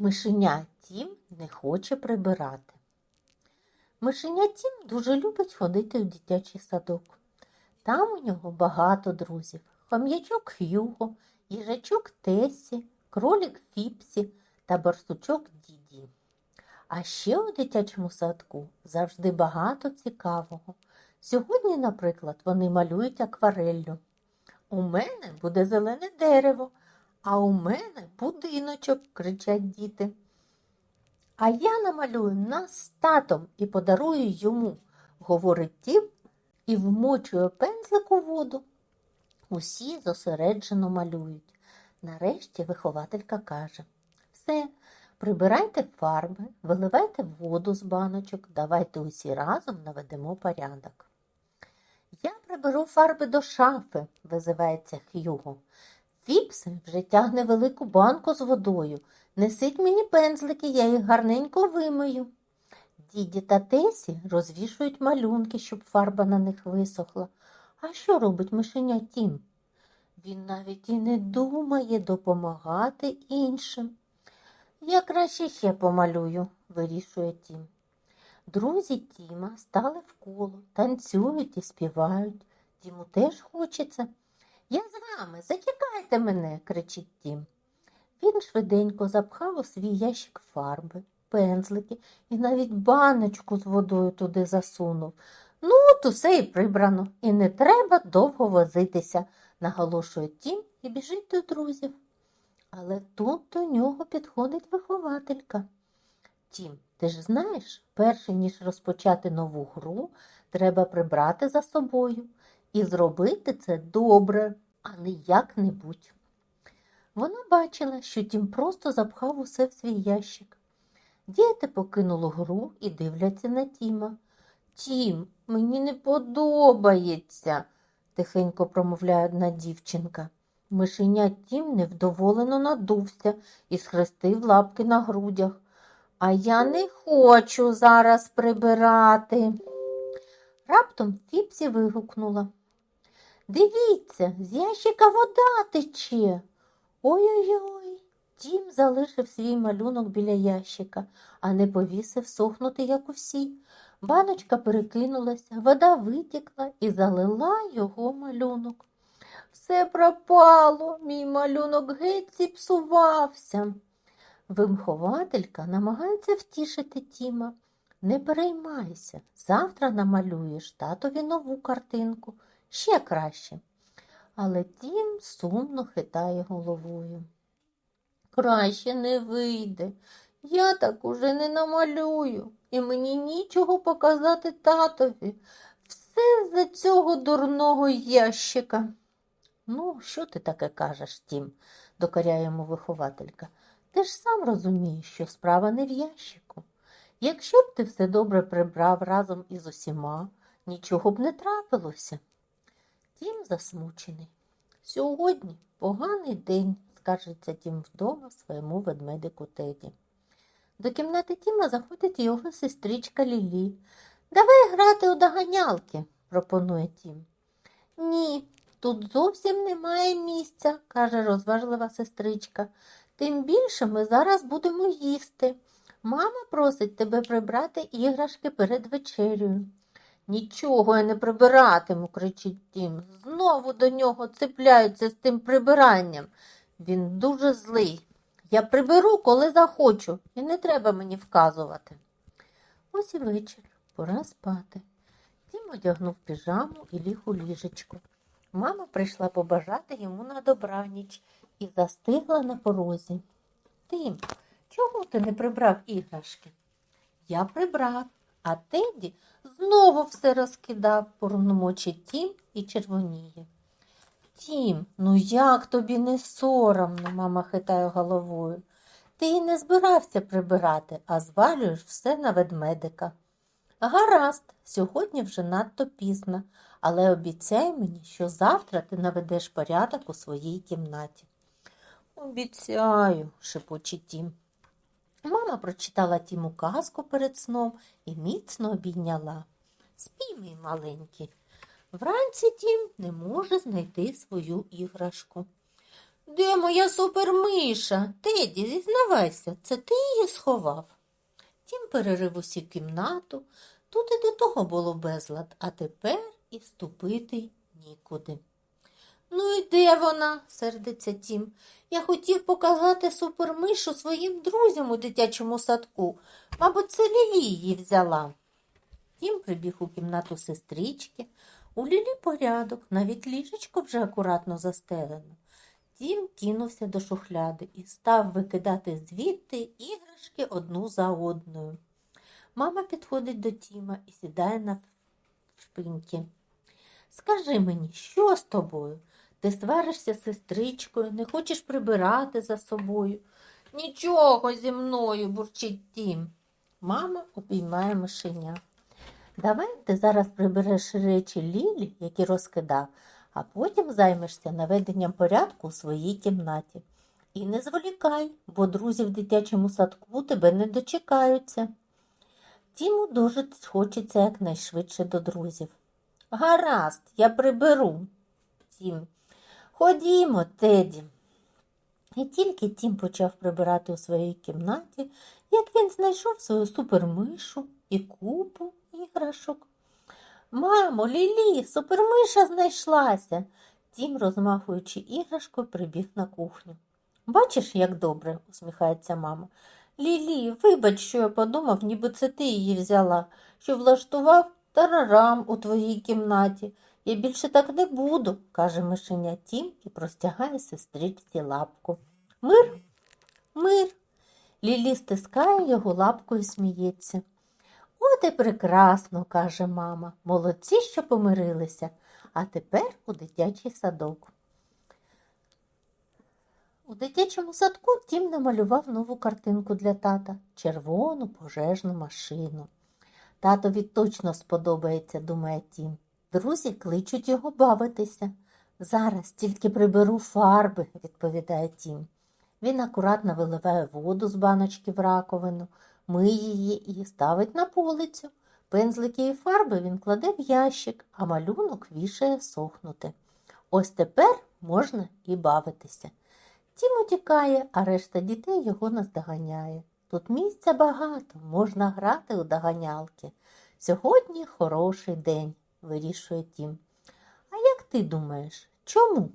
Мишеня Тім не хоче прибирати. Мишеня Тім дуже любить ходити в дитячий садок. Там у нього багато друзів. Хом'ячок Х'юго, їжачок Тесі, кролик Фіпсі та барсучок Діді. А ще у дитячому садку завжди багато цікавого. Сьогодні, наприклад, вони малюють аквареллю. У мене буде зелене дерево, а у мене будиночок, кричать діти. А я намалюю нас татом і подарую йому, говорить Тім і вмочує пензлик у воду. Усі зосереджено малюють. Нарешті вихователька каже: Все, прибирайте фарби, виливайте воду з баночок, давайте усі разом наведемо порядок. Я приберу фарби до шафи, визивається Х'юго. Фіпси вже тягне велику банку з водою. Несіть мені пензлики, я їх гарненько вимию. Діді та Тесі розвішують малюнки, щоб фарба на них висохла. А що робить мишеня Тім? Він навіть і не думає допомагати іншим. Я краще ще помалюю, вирішує Тім. Друзі Тіма стали в коло, танцюють і співають. Тіму теж хочеться. Я з вами, зачекайте мене, кричить Тім. Він швиденько запхав у свій ящик фарби, пензлики і навіть баночку з водою туди засунув. Ну, от усе і прибрано, і не треба довго возитися, наголошує Тім і біжить до друзів. Але тут до нього підходить вихователька. Тім, ти ж знаєш, перше ніж розпочати нову гру, треба прибрати за собою і зробити це добре, а не як-небудь. Вона бачила, що Тім просто запхав усе в свій ящик. Діти покинули гру і дивляться на Тіма. Тім, мені не подобається, тихенько промовляє одна дівчинка. Мишеня Тім невдоволено надувся і схрестив лапки на грудях. А я не хочу зараз прибирати. Раптом Фіпсі вигукнула. Дивіться, з ящика вода тече. Ой-ой-ой. Тім залишив свій малюнок біля ящика, а не повісив сохнути, як усі. Баночка перекинулася, вода витікла і залила його малюнок. Все пропало, мій малюнок геть зіпсувався. Вимхователька намагається втішити Тіма. Не переймайся, завтра намалюєш татові нову картинку, ще краще. Але Тім сумно хитає головою. Краще не вийде. Я так уже не намалюю, і мені нічого показати татові. Все за цього дурного ящика. Ну, що ти таке кажеш, Тім, докоряє йому вихователька. Ти ж сам розумієш, що справа не в ящику. Якщо б ти все добре прибрав разом із усіма, нічого б не трапилося. Тім засмучений. Сьогодні поганий день, скаржиться Тім вдома своєму ведмедику Теді. До кімнати Тіма заходить його сестричка Лілі. Давай грати у доганялки, пропонує Тім. Ні, тут зовсім немає місця, каже розважлива сестричка. Тим більше ми зараз будемо їсти. Мама просить тебе прибрати іграшки перед вечерею. Нічого я не прибиратиму, кричить Тім. Знову до нього цепляються з тим прибиранням. Він дуже злий. Я приберу, коли захочу, і не треба мені вказувати. Ось і вечір, пора спати. Тім одягнув піжаму і ліг у ліжечко. Мама прийшла побажати йому на добраніч і застигла на порозі. Тим, чому ти не прибрав іграшки? Я прибрав, а Теді знову все розкидав, порномочить Тім і червоніє. Тім, ну як тобі не соромно, мама хитає головою. Ти й не збирався прибирати, а звалюєш все на ведмедика. Гаразд, сьогодні вже надто пізно, але обіцяй мені, що завтра ти наведеш порядок у своїй кімнаті. Обіцяю, шепоче Тім. Мама прочитала Тіму казку перед сном і міцно обійняла. Спій, мій маленький. Вранці Тім не може знайти свою іграшку. Де моя супермиша? Теді, зізнавайся, це ти її сховав? Тім перерив усю кімнату. Тут і до того було безлад, а тепер і ступити нікуди. Ну і де вона? сердиться Тім. Я хотів показати супермишу своїм друзям у дитячому садку. Мабуть, це Лілі її взяла. Тім прибіг у кімнату сестрички. У Лілі порядок, навіть ліжечко вже акуратно застелено. Тім кинувся до шухляди і став викидати звідти іграшки одну за одною. Мама підходить до Тіма і сідає на шпиньки. Скажи мені, що з тобою? Ти сваришся з сестричкою, не хочеш прибирати за собою. Нічого зі мною, бурчить Тім. Мама обіймає мишеня. Давай ти зараз прибереш речі Лілі, які розкидав, а потім займешся наведенням порядку у своїй кімнаті. І не зволікай, бо друзі в дитячому садку тебе не дочекаються. Тіму дуже хочеться якнайшвидше до друзів. Гаразд, я приберу. Тім. Ходімо, Теді. І тільки Тім почав прибирати у своїй кімнаті, як він знайшов свою супермишу і купу іграшок. Мамо, Лілі, супермиша знайшлася. Тім, розмахуючи іграшкою, прибіг на кухню. Бачиш, як добре, усміхається мама. Лілі, вибач, що я подумав, ніби це ти її взяла, що влаштував тарарам у твоїй кімнаті. Я більше так не буду, каже мишеня Тім і простягає сестричці лапку. Мир, мир. Лілі стискає його лапку і сміється. От і прекрасно, каже мама. Молодці, що помирилися, а тепер у дитячий садок. У дитячому садку Тім намалював нову картинку для тата червону пожежну машину. Татові точно сподобається, думає Тім. Друзі кличуть його бавитися. Зараз тільки приберу фарби, відповідає Тім. Він акуратно виливає воду з баночки в раковину, миє її і ставить на полицю. Пензлики і фарби він кладе в ящик, а малюнок вішає сохнути. Ось тепер можна і бавитися. Тім утікає, а решта дітей його наздоганяє. Тут місця багато, можна грати у доганялки. Сьогодні хороший день, вирішує Тім. А як ти думаєш, чому?